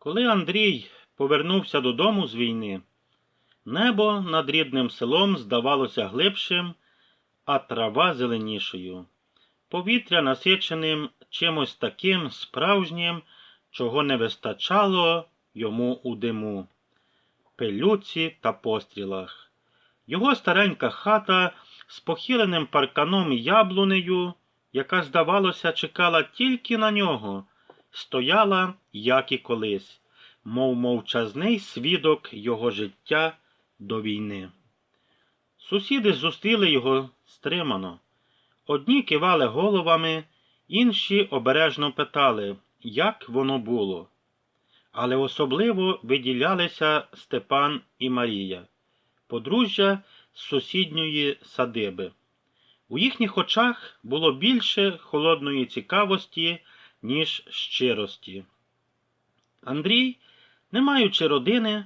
Коли Андрій повернувся додому з війни, небо над рідним селом здавалося глибшим, а трава зеленішою, повітря насиченим чимось таким справжнім, чого не вистачало йому у диму, пилюці та пострілах. Його старенька хата з похиленим парканом і яблунею, яка, здавалося, чекала тільки на нього, стояла, як і колись, мов мовчазний свідок його життя до війни. Сусіди зустріли його стримано. Одні кивали головами, інші обережно питали, як воно було. Але особливо виділялися Степан і Марія, подружжя з сусідньої садиби. У їхніх очах було більше холодної цікавості, ніж щирості. Андрій, не маючи родини,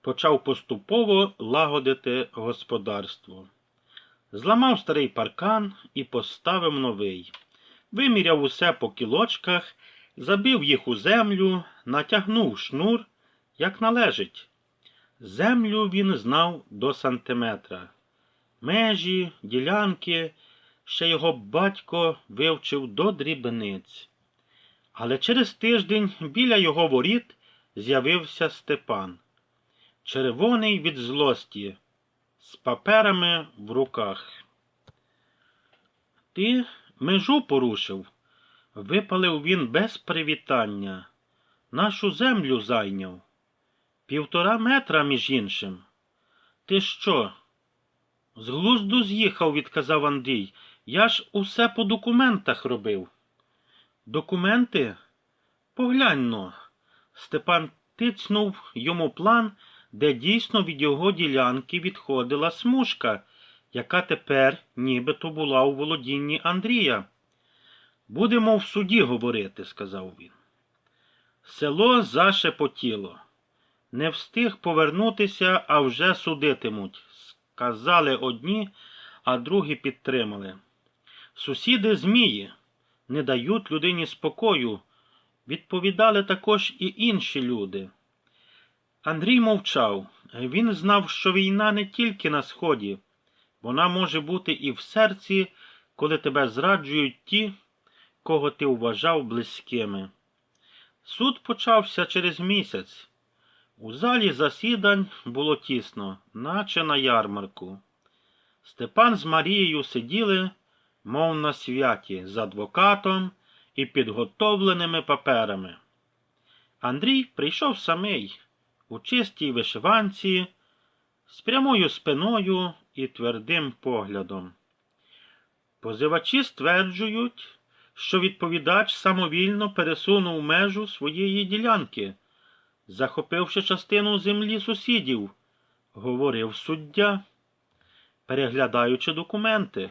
почав поступово лагодити господарство. Зламав старий паркан і поставив новий. Виміряв усе по кілочках, забив їх у землю, натягнув шнур, як належить. Землю він знав до сантиметра. Межі, ділянки, ще його батько вивчив до дрібниць. Але через тиждень біля його воріт з'явився Степан, червоний від злості, з паперами в руках. Ти межу порушив, випалив він без привітання, нашу землю зайняв. Півтора метра, між іншим. Ти що? З глузду з'їхав, відказав Андрій. Я ж усе по документах робив. Документи? Поглянь но. Степан тицнув йому план, де дійсно від його ділянки відходила смужка, яка тепер нібито була у володінні Андрія. Будемо в суді говорити, сказав він. Село зашепотіло. Не встиг повернутися, а вже судитимуть. Сказали одні, а другі підтримали. Сусіди змії не дають людині спокою, відповідали також і інші люди. Андрій мовчав. Він знав, що війна не тільки на сході, вона може бути і в серці, коли тебе зраджують ті, кого ти вважав близькими. Суд почався через місяць. У залі засідань було тісно, наче на ярмарку. Степан з Марією сиділи, мов на святі, з адвокатом і підготовленими паперами. Андрій прийшов самий, у чистій вишиванці, з прямою спиною і твердим поглядом. Позивачі стверджують, що відповідач самовільно пересунув межу своєї ділянки захопивши частину землі сусідів, говорив суддя, переглядаючи документи.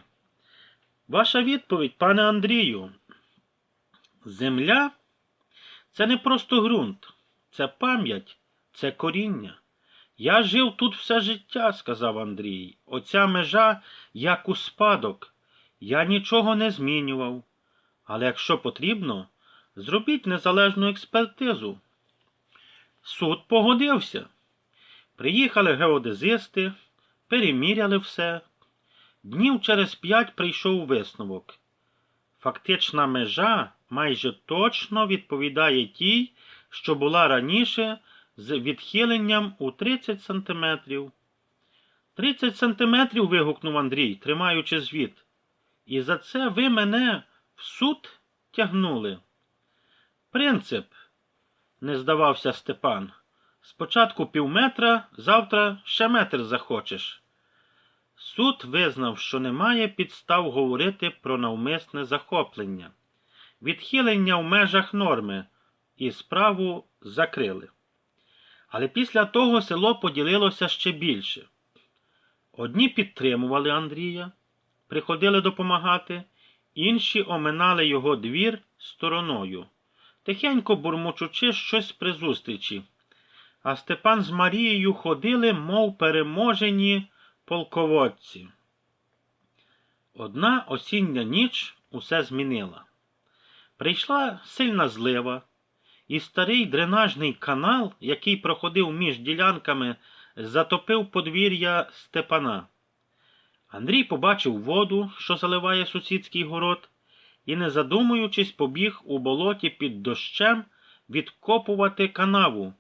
Ваша відповідь, пане Андрію. Земля це не просто ґрунт, це пам'ять, це коріння. Я жив тут все життя, сказав Андрій. Оця межа як у спадок. Я нічого не змінював. Але якщо потрібно, зробіть незалежну експертизу. Суд погодився. Приїхали геодезисти, переміряли все. Днів через п'ять прийшов висновок. Фактична межа майже точно відповідає тій, що була раніше з відхиленням у 30 сантиметрів. Тридцять сантиметрів. вигукнув Андрій, тримаючи звіт. І за це ви мене в суд тягнули. Принцип не здавався Степан. Спочатку півметра, завтра ще метр захочеш. Суд визнав, що немає підстав говорити про навмисне захоплення, відхилення в межах норми, і справу закрили. Але після того село поділилося ще більше. Одні підтримували Андрія, приходили допомагати, інші оминали його двір стороною тихенько бурмочучи щось при зустрічі. А Степан з Марією ходили, мов переможені полководці. Одна осіння ніч усе змінила. Прийшла сильна злива, і старий дренажний канал, який проходив між ділянками, затопив подвір'я Степана. Андрій побачив воду, що заливає сусідський город, і, не задумуючись, побіг у болоті під дощем відкопувати канаву,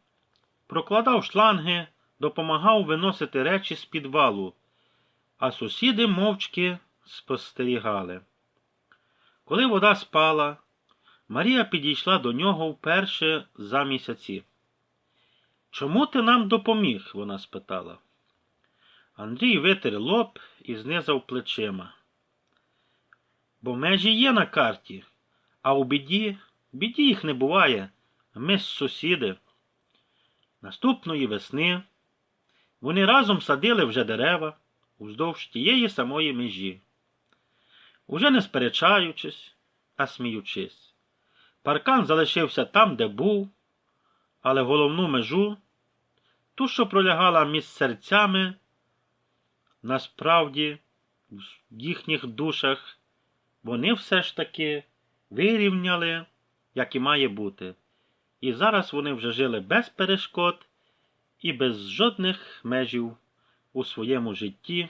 прокладав шланги, допомагав виносити речі з підвалу, а сусіди мовчки спостерігали. Коли вода спала, Марія підійшла до нього вперше за місяці. Чому ти нам допоміг? вона спитала. Андрій витер лоб і знизав плечима. Бо межі є на карті, а у біді, біді їх не буває. Ми ж сусіди. Наступної весни вони разом садили вже дерева уздовж тієї самої межі. Уже не сперечаючись, а сміючись. Паркан залишився там, де був, але головну межу, ту, що пролягала між серцями, насправді в їхніх душах, вони все ж таки вирівняли, як і має бути. І зараз вони вже жили без перешкод і без жодних межів у своєму житті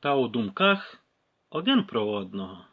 та у думках один про одного.